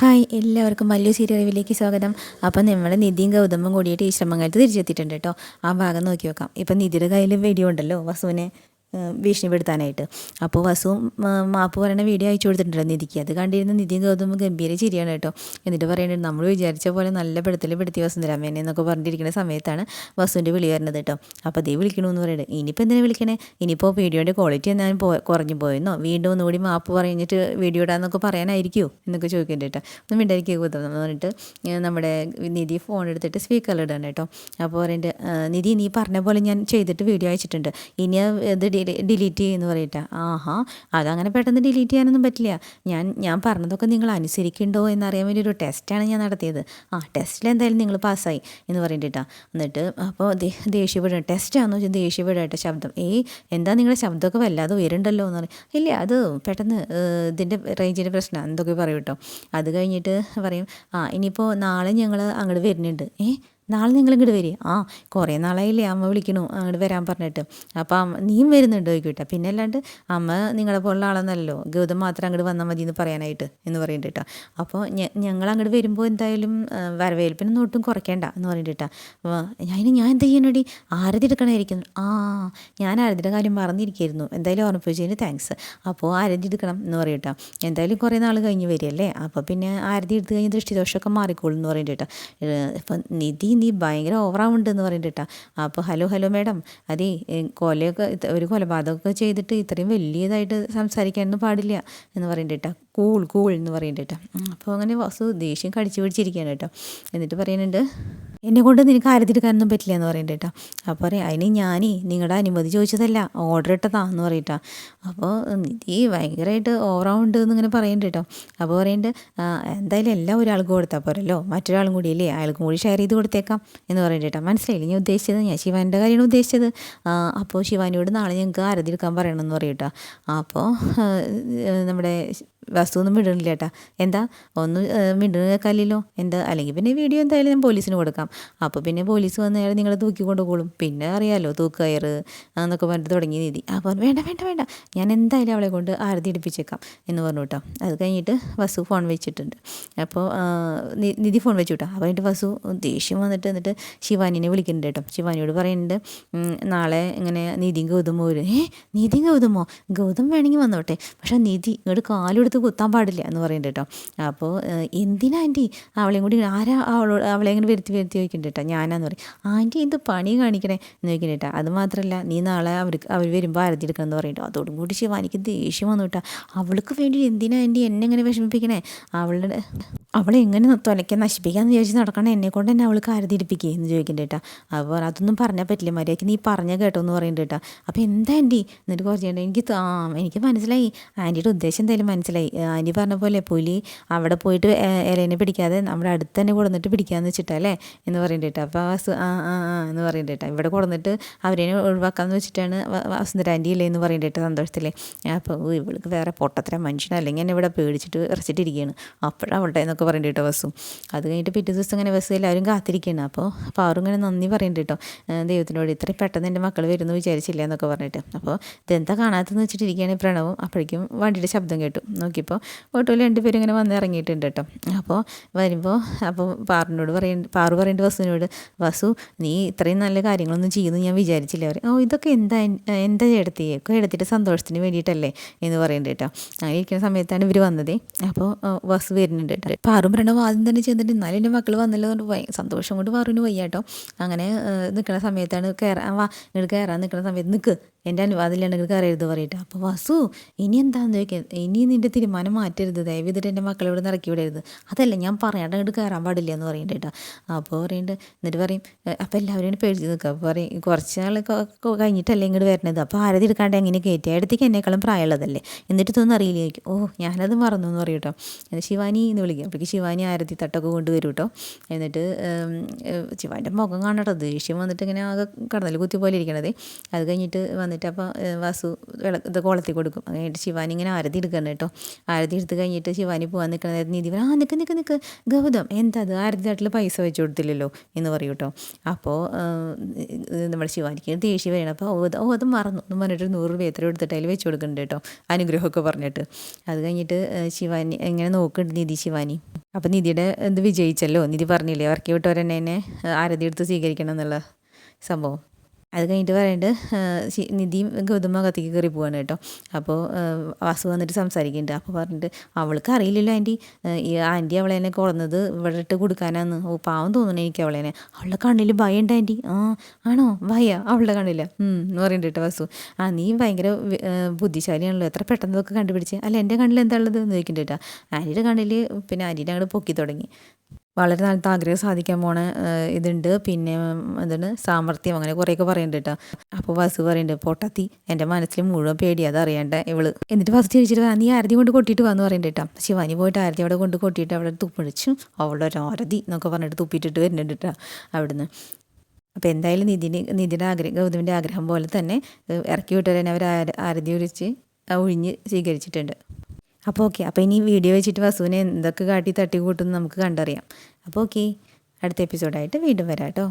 Hi എല്ലാവർക്കും വലിയ സീരിയലിലേക്ക് സ്വാഗതം. അപ്പം നമ്മൾ നിധിയും ഗൗതമും കൂടിയിട്ട് ഈ ശ്രമങ്ങൾക്ക് തിരിച്ചെത്തിയിട്ടുണ്ട് കേട്ടോ. ആ ഭാഗം നോക്കി വെക്കാം. ഇപ്പം നിധിയുടെ കയ്യിൽ വെടിയുണ്ടല്ലോ വസുവിനെ. ഭീഷണിപ്പെടുത്താനായിട്ട്. അപ്പോൾ വസുവും മാപ്പ് പറയുന്ന വീഡിയോ അയച്ചു കൊടുത്തിട്ടുണ്ടായിരുന്നു നിധിക്ക്. അത് കണ്ടിരുന്ന നിധിയും ഗൗതമും ഗംഭീര ചിരിയാണ് കേട്ടോ. എന്നിട്ട് പറയുന്നുണ്ട് നമ്മൾ വിചാരിച്ച പോലെ നല്ല പെടുത്തിൽ പെടുത്തി വസുന്ധരാമേനെ എന്നൊക്കെ പറഞ്ഞിരിക്കുന്ന സമയത്താണ് വസുവിന്റെ വിളി വരുന്നത് കേട്ടോ. അപ്പോൾ അതേ വിളിക്കണമെന്ന് പറയുന്നത് ഇനിയിപ്പോൾ എന്തിനാ വിളിക്കണേ? ഇനിയിപ്പോൾ വീഡിയോന്റെ ക്വാളിറ്റി എന്നാലും പോ കുറഞ്ഞു പോയെന്നോ? വീണ്ടും ഒന്നുകൂടി മാപ്പ് പറഞ്ഞിട്ട് വീഡിയോ ഇടാന്നൊക്കെ പറയാനായിരിക്കുമോ എന്നൊക്കെ ചോദിക്കുന്നുണ്ട് കേട്ടോ. ഒന്നും മിണ്ടായിരിക്കും ഗൗതം പറഞ്ഞിട്ട് നമ്മുടെ നിധി ഫോൺ എടുത്തിട്ട് സ്പീക്കറിൽ ഇടാണ് കേട്ടോ. അപ്പോൾ പറയുന്നുണ്ട് നിധി നീ പറഞ്ഞ പോലെ ഞാൻ ചെയ്തിട്ട് വീഡിയോ അയച്ചിട്ടുണ്ട്. ഇനി അത് ഡിലീറ്റ് ചെയ്യുമെന്ന് പറയട്ടെ. ആഹാ അതങ്ങനെ പെട്ടെന്ന് ഡിലീറ്റ് ചെയ്യാനൊന്നും പറ്റില്ല. ഞാൻ ഞാൻ പറഞ്ഞതൊക്കെ നിങ്ങൾ അനുസരിക്കുന്നുണ്ടോ എന്നറിയാൻ വേണ്ടി ഒരു ടെസ്റ്റാണ് ഞാൻ നടത്തിയത്. ആ ടെസ്റ്റിൽ എന്തായാലും നിങ്ങൾ പാസ്സായി എന്ന് പറയണ്ടിട്ടാ. എന്നിട്ട് അപ്പോൾ ദേഷ്യപ്പെടുക. ടെസ്റ്റാണെന്ന് വെച്ചാൽ ദേഷ്യപ്പെടുകട്ടെ ശബ്ദം. ഏയ് എന്താ നിങ്ങളുടെ ശബ്ദമൊക്കെ വല്ലാതെ ഉയരുണ്ടല്ലോ എന്ന് പറയും. ഇല്ല അത് പെട്ടെന്ന് ഏഹ്, ഇതിന്റെ റേഞ്ചിന്റെ പ്രശ്നം എന്തൊക്കെ പറയും കേട്ടോ. അത് കഴിഞ്ഞിട്ട് പറയും ആ ഇനിയിപ്പോൾ നാളെ ഞങ്ങൾ അങ്ങോട്ട് വരുന്നുണ്ട്. ഏ നാളെ നിങ്ങൾ ഇങ്ങോട്ട് വരിക ആ കുറേ നാളായില്ലേ അമ്മ വിളിക്കണു അങ്ങോട്ട് വരാൻ പറഞ്ഞിട്ട്. അപ്പം അമ്മ നീയും വരുന്നുണ്ടോ ചോദിക്കട്ടെ പിന്നെ അല്ലാണ്ട് അമ്മ നിങ്ങളെ പോലുള്ള ആളെന്നല്ലോ ഗൗതം മാത്രം അങ്ങോട്ട് വന്നാൽ മതി എന്ന് പറയാനായിട്ട് എന്ന് പറയുന്നുണ്ട് കേട്ടോ അപ്പോൾ ഞങ്ങൾ അങ്ങോട്ട് വരുമ്പോൾ എന്തായാലും വരവേൽപ്പിനൊന്നും ഒട്ടും കുറയ്ക്കേണ്ട എന്ന് പറയുന്നുണ്ട് കേട്ടോ അതിന് ഞാൻ എന്താ ചെയ്യണടി? ആരതി എടുക്കണമായിരിക്കും ആ ഞാൻ ആരതിയുടെ കാര്യം മറന്നിരിക്കായിരുന്നു. എന്തായാലും ഓർമ്മിപ്പിച്ചതിന് താങ്ക്സ് അപ്പോൾ ആരതി എടുക്കണം എന്ന് പറയും എന്തായാലും കുറേ നാൾ കഴിഞ്ഞ് വരികയല്ലേ? അപ്പോൾ പിന്നെ ആരതി എടുത്ത് കഴിഞ്ഞ് ദൃഷ്ടിദോഷമൊക്കെ മാറിക്കോളൂ എന്ന് പറയുന്നുണ്ട് ഇപ്പം നിധി നീ ഭയങ്കര ഓവറാവുണ്ട് എന്ന് പറയുന്നുണ്ട് കേട്ടോ അപ്പോൾ ഹലോ ഹലോ മാഡം. അതേ കൊലയൊക്കെ ഒരു കൊലപാതകമൊക്കെ ചെയ്തിട്ട് ഇത്രയും വലിയതായിട്ട് സംസാരിക്കാനൊന്നും പാടില്ല എന്ന് പറയുന്നുണ്ട് കേട്ടോ കൂൾ കൂൾ എന്ന് പറയുന്നുണ്ട് കേട്ടോ. അപ്പോൾ അങ്ങനെ വസു ദേഷ്യം കടിച്ചു പിടിച്ചിരിക്കുകയാണ് കേട്ടോ. എന്നിട്ട് പറയുന്നുണ്ട് എന്നെ കൊണ്ട് നിനക്ക് ആരത്തിരിക്കാനൊന്നും പറ്റില്ല എന്ന് പറയുന്നുണ്ട് കേട്ടോ. അപ്പോൾ പറയാം അതിന് ഞാനേ നിങ്ങളുടെ അനുമതി ചോദിച്ചതല്ല ഓർഡർ ഇട്ടതാ എന്ന് പറയട്ടോ. അപ്പോൾ നിധി ഭയങ്കരമായിട്ട് ഓവറാവുണ്ട് എന്നിങ്ങനെ പറയുന്നുണ്ട് കേട്ടോ. അപ്പോൾ പറയുന്നുണ്ട് എന്തായാലും എല്ലാം ഒരാൾക്ക് കൊടുത്താൽ പോരല്ലോ മറ്റൊരാളും കൂടി അല്ലേ അയാൾക്കും കൂടി ഷെയർ ചെയ്ത് കൊടുത്തേക്കാം എന്ന് പറയുന്നുണ്ട് കേട്ടോ. മനസ്സിലായില്ല ഞാൻ ഉദ്ദേശിച്ചത്? ഞാൻ ശിവാന്റെ കാര്യമാണ് ഉദ്ദേശിച്ചത്. അപ്പോൾ ശിവാനിയോട് നാളെ ഞങ്ങൾക്ക് ആരതിരിക്കാൻ പറയണമെന്ന് പറയട്ടോ. അപ്പോൾ നമ്മുടെ വസ്തു ഒന്നും മിണ്ടണില്ല ചേട്ടാ എന്താ? ഒന്നും മിണ്ടണേക്കാലല്ലോ എന്താ? അല്ലെങ്കിൽ പിന്നെ വീഡിയോ എന്തായാലും ഞാൻ പോലീസിന് കൊടുക്കാം. അപ്പോൾ പിന്നെ പോലീസ് വന്ന് അയാൾ നിങ്ങളെ തൂക്കി കൊണ്ടുപോകും പിന്നെ അറിയാലോ തൂക്കയർ എന്നൊക്കെ പറഞ്ഞിട്ട് തുടങ്ങി നീതി അപ്പോൾ വേണ്ട വേണ്ട വേണ്ട. ഞാൻ എന്തായാലും അവളെ കൊണ്ട് ആരതി എടുപ്പിച്ചേക്കാം എന്ന് പറഞ്ഞു കേട്ടോ അത് കഴിഞ്ഞിട്ട് വസു ഫോൺ വെച്ചിട്ടുണ്ട്. അപ്പോൾ നിധി ഫോൺ വെച്ചു കേട്ടോ അപ്പോൾ എന്നിട്ട് വസു ദേഷ്യം വന്നിട്ട് എന്നിട്ട് ശിവാനിനെ വിളിക്കുന്നുണ്ട് കേട്ടോ. ശിവാനിയോട് പറയുന്നുണ്ട് നാളെ ഇങ്ങനെ നിധിയും ഗൗതമോ വരും. ഏ നിധിയും ഗൗതമോ? ഗൗതം വേണമെങ്കിൽ വന്നോട്ടെ. പക്ഷേ നിധി ഇങ്ങോട്ട് കാലെടുത്ത് കുത്താൻ പാടില്ല എന്ന് പറയുന്നുണ്ട് കേട്ടോ. അപ്പോൾ എന്തിനാ ആന്റി അവളെയും കൂടി ആരാ അവളോട് അവളെ ഇങ്ങനെ വരുത്തി വരുത്തി ചോദിക്കുന്നുണ്ട് കേട്ടോ. ഞാനാന്ന് പറയും ആന്റി എന്ത് പണി കാണിക്കണേ? എന്ന് ചോദിക്കുന്നുണ്ട് കേട്ടോ. അത് മാത്രമല്ല നീ നാളെ അവർക്ക് അവർ വരുമ്പോൾ ആരതി എടുക്കണം എന്ന് പറയുന്നുണ്ട്. അതോടും കൂടി ശിവാനിക്ക് ദേഷ്യം വന്നു കേട്ടോ. അവൾക്ക് വേണ്ടി എന്തിനാ ആന്റി എന്നെ ഇങ്ങനെ വിഷമിപ്പിക്കണേ? അവളുടെ അവളെ എങ്ങനെ തൊലയ്ക്കാൻ നശിപ്പിക്കാമെന്ന് വിചാരിച്ച് നടക്കണം എന്നെ കൊണ്ട് തന്നെ അവൾക്ക് ആരതി എടുപ്പിക്കുക എന്ന് ചോദിക്കുന്നുണ്ട് കേട്ടോ. അപ്പോൾ അതൊന്നും പറഞ്ഞാൽ പറ്റില്ല. മര്യാദയ്ക്ക് നീ പറഞ്ഞ കേട്ടോ എന്ന് പറയുന്നുണ്ട് കേട്ടോ. അപ്പോൾ എന്താ ആന്റി? എന്നിട്ട് കുറച്ച് കേട്ടോ എനിക്ക് ആ എനിക്ക് മനസ്സിലായി. ആന്റിയുടെ ഉദ്ദേശം എന്തായാലും മനസ്സിലായി. ആന്റി പറഞ്ഞ പോലെ പുലി അവിടെ പോയിട്ട് ഇലേനെ പിടിക്കാതെ നമ്മുടെ അടുത്ത് തന്നെ കൊടുന്നിട്ട് പിടിക്കാന്ന് വെച്ചിട്ടല്ലേ എന്ന് പറയുന്നുണ്ട് അപ്പോൾ വസു ആ ആ ആ എന്ന് പറയുന്നുണ്ട് ഇവിടെ കൊടുന്നിട്ട് അവരെ ഒഴിവാക്കാന്ന് വെച്ചിട്ടാണ് വ- വസുന്ധര ആന്റി ഇല്ലേ എന്ന് പറയുന്നുണ്ട് സന്തോഷത്തിലെ. അപ്പോൾ ഇവൾക്ക് വേറെ പൊട്ടത്തര മനുഷ്യൻ അല്ലെങ്കിൽ എന്നെ ഇവിടെ പേടിച്ചിട്ട് ഇറച്ചിട്ടിരിക്കുകയാണ് അപ്പോഴാവട്ടെ എന്നൊക്കെ പറയുന്നുണ്ട് കേട്ടോ വസു. അത് കഴിഞ്ഞിട്ട് പിറ്റേ ദിവസം ഇങ്ങനെ ബസ് എല്ലാവരും കാത്തിരിക്കുകയാണ് അപ്പോൾ പാറു ഇങ്ങനെ നന്ദി പറയുന്നുണ്ട് കേട്ടോ ദൈവത്തിനോട് ഇത്രയും പെട്ടെന്ന് എന്റെ മക്കൾ വരുന്നു വിചാരിച്ചില്ല എന്നൊക്കെ പറഞ്ഞിട്ട്. അപ്പോൾ ഇതെന്താ കാണാത്തെന്ന് വെച്ചിട്ടിരിക്കുകയാണ് പ്രണവും. അപ്പോഴേക്കും വണ്ടിയുടെ ശബ്ദം കേട്ടു. നോക്കിയപ്പോൾ ഓട്ടോയിൽ രണ്ടുപേരും ഇങ്ങനെ വന്ന് ഇറങ്ങിയിട്ടുണ്ട് കേട്ടോ. അപ്പോൾ വരുമ്പോൾ അപ്പോൾ പാറിനോട് പറയും പാറു പറയേണ്ട വസുവിനോട് വസു നീ ഇത്രയും നല്ല കാര്യങ്ങളൊന്നും ചെയ്യുന്നു ഞാൻ വിചാരിച്ചില്ല. അവർ ഓ ഇതൊക്കെ എന്താ എന്താ എടുത്തേക്കോ എടുത്തിട്ട് സന്തോഷത്തിന് വേണ്ടിയിട്ടല്ലേ? എന്ന് പറയുന്നുണ്ട് കേട്ടോ. അങ്ങനെ ഇരിക്കുന്ന സമയത്താണ് ഇവർ വന്നത്. അപ്പോൾ വസു വരുന്നുണ്ട് കേട്ടോ. പാറും പറയണ ആദ്യം തന്നെ ചെന്നിട്ട് എന്നാലും എന്റെ മക്കൾ വന്നല്ലോ സന്തോഷം കൊണ്ട് പാറുവിന് വയ്യാട്ടോ അങ്ങനെ നിൽക്കുന്ന സമയത്താണ് കയറാൻ വാ ഇങ്ങോട്ട് കയറാൻ നിൽക്കുന്ന സമയത്ത് നിൽക്ക് എന്റെ അനുവാദമില്ലാണ്ട് ഇങ്ങോട്ട് അറിയരുത് പറയട്ടെ. അപ്പോൾ വസു ഇനി എന്താണെന്ന് ചോദിക്കാൻ ഇനി നിന്റെ തീരുമാനം മാറ്റരുത്. ദയവ് ചെയ്തിട്ട് എന്റെ മക്കളെ ഇവിടെ നിന്ന് ഇറക്കി വിടരുത്. അതല്ല ഞാൻ പറയാണ്ട് അങ്ങോട്ട് കയറാൻ പാടില്ല എന്ന് പറയുന്നുണ്ട് കേട്ടോ. അപ്പോൾ പറയുന്നുണ്ട് എന്നിട്ട് പറയും അപ്പോൾ എല്ലാവരും പേടിച്ച് നിൽക്കുക അപ്പോൾ പറയും കുറച്ച് നാൾ കഴിഞ്ഞിട്ടല്ലേ ഇങ്ങോട്ട് വരണത്. അപ്പോൾ ആരതി എടുക്കാണ്ട് എങ്ങനെ കയറ്റി? അടുത്തേക്ക് എന്നെക്കാളും പ്രായമുള്ളതല്ലേ? എന്നിട്ട് തോന്നുന്നു അറിയില്ല. ചോദിക്കും ഓ ഞാനത് മറന്നു എന്ന് പറയും കേട്ടോ. ശിവാനി എന്ന് വിളിക്കും. അപ്പോഴേക്ക് ശിവാനി ആരതി തട്ടൊക്കെ കൊണ്ടുവരും കേട്ടോ. എന്നിട്ട് ശിവാന്റെ മുഖം കാണട്ടോ ദേഷ്യം വന്നിട്ട് ഇങ്ങനെ ആകെ കടന്നൽ കുത്തി പോലെ ഇരിക്കണത്. അത് കഴിഞ്ഞിട്ട് വന്നിട്ട് അപ്പോൾ വാസു ഇത് കോളത്തിൽ കൊടുക്കും. അങ്ങനെയായിട്ട് ശിവാനി ഇങ്ങനെ ആരതി എടുക്കണം കേട്ടോ. ആരതി എടുത്ത് കഴിഞ്ഞിട്ട് ശിവാനി പോകാൻ നിൽക്കണത് നിധി ആ നിൽക്ക് നിൽക്ക് നിൽക്ക് ഗൗതം എന്താ അത്? ആരതി നാട്ടിൽ പൈസ വെച്ച് കൊടുത്തില്ലല്ലോ? എന്ന് പറയും കേട്ടോ. അപ്പോൾ നമ്മുടെ ശിവാനിക്ക് ദേഷ്യം വരണം അപ്പോൾ ഓ അത് മറന്നു എന്ന് പറഞ്ഞിട്ട് നൂറ് രൂപ എത്ര എടുത്തിട്ട് അതിൽ വെച്ച് കൊടുക്കുന്നുണ്ട് കേട്ടോ അനുഗ്രഹമൊക്കെ പറഞ്ഞിട്ട്. അത് കഴിഞ്ഞിട്ട് ശിവാനി ഇങ്ങനെ നോക്കുന്നുണ്ട് നിധി ശിവാനി? അപ്പം നിധിയുടെ ഇത് വിജയിച്ചല്ലോ? നിധി പറഞ്ഞില്ലേ? ഇറക്കി വിട്ടവരെന്നെ ആരതി എടുത്ത് സ്വീകരിക്കണം എന്നുള്ള സംഭവം. അത് കഴിഞ്ഞിട്ട് പറയുന്നുണ്ട് നിധിയും ഗൗതമ അകത്തേക്ക് കയറി പോവാണ് കേട്ടോ. അപ്പോൾ വാസു വന്നിട്ട് സംസാരിക്കുന്നുണ്ട് അപ്പോൾ പറഞ്ഞിട്ട് അവൾക്ക് അറിയില്ലല്ലോ ആന്റി. ഈ ആന്റി തന്നെ കൊളന്നത് ഇവിടെ ഇട്ട് കൊടുക്കാനാന്ന്. ഓ പാവം തോന്നുന്നു എനിക്ക് അവളെന്നെ അവളുടെ കണ്ണിൽ ഭയം ആന്റി. ആ ആണോ? ഭയ. അവളുടെ കണ്ണില്ല എന്ന് പറയുന്നുണ്ട് കേട്ടോ വാസു. ആ നീ ഭയങ്കര ബുദ്ധിശാലിയാണല്ലോ. എത്ര പെട്ടെന്ന് ഇതൊക്കെ കണ്ടുപിടിച്ച്? അല്ല എന്റെ കണ്ണിൽ എന്താ ഉള്ളത്? എന്ന് ചോദിക്കുന്നുണ്ട് കേട്ടോ. ആന്റിയുടെ കണ്ണിൽ പിന്നെ ആന്റീനെ അങ്ങോട്ട് പൊക്കി തുടങ്ങി. വളരെ നാളത്തെ ആഗ്രഹം സാധിക്കാൻ പോണ ഇതുണ്ട്. പിന്നെ എന്താണ് സാമർത്ഥ്യം അങ്ങനെ കുറേയൊക്കെ പറയുന്നുണ്ട് കേട്ടോ. അപ്പോൾ വസു പറയുന്നുണ്ട് പൊട്ടത്തി എന്റെ മനസ്സിൽ മുഴുവൻ പേടി അത് അറിയണ്ട ഇവൾ. എന്നിട്ട് ഫസ്റ്റ് ചോദിച്ചിട്ട് നീ ആരതി കൊണ്ട് കൊട്ടിയിട്ട് വന്ന് പറയുന്നുണ്ട് കേട്ടോ. ശിവാനി പോയിട്ട് ആരതി അവിടെ കൊണ്ട് കൊട്ടിയിട്ട് അവിടെ തുപ്പിടിച്ചു. അവളുടെ ഒരു ആരതി എന്നൊക്കെ പറഞ്ഞിട്ട് തുപ്പിയിട്ടിട്ട് വരുന്നുണ്ട് കേട്ടോ അവിടുന്ന്. അപ്പോൾ എന്തായാലും നിധിന് നിധിയുടെ ആഗ്രഹം ഗൗതമിന്റെ ആഗ്രഹം പോലെ തന്നെ ഇറക്കി വിട്ടവരെ അവർ ആരതി ഒഴിച്ച് ഒഴിഞ്ഞ് സ്വീകരിച്ചിട്ടുണ്ട്. അപ്പോൾ ഓക്കെ അപ്പോൾ ഇനി വീഡിയോ വെച്ചിട്ട് വസുവിനെ എന്തൊക്കെ കാട്ടി തട്ടി കൂട്ടുമെന്ന് നമുക്ക് കണ്ടറിയാം. അപ്പോൾ ഓക്കെ അടുത്ത എപ്പിസോഡായിട്ട് വീണ്ടും വരാം കേട്ടോ.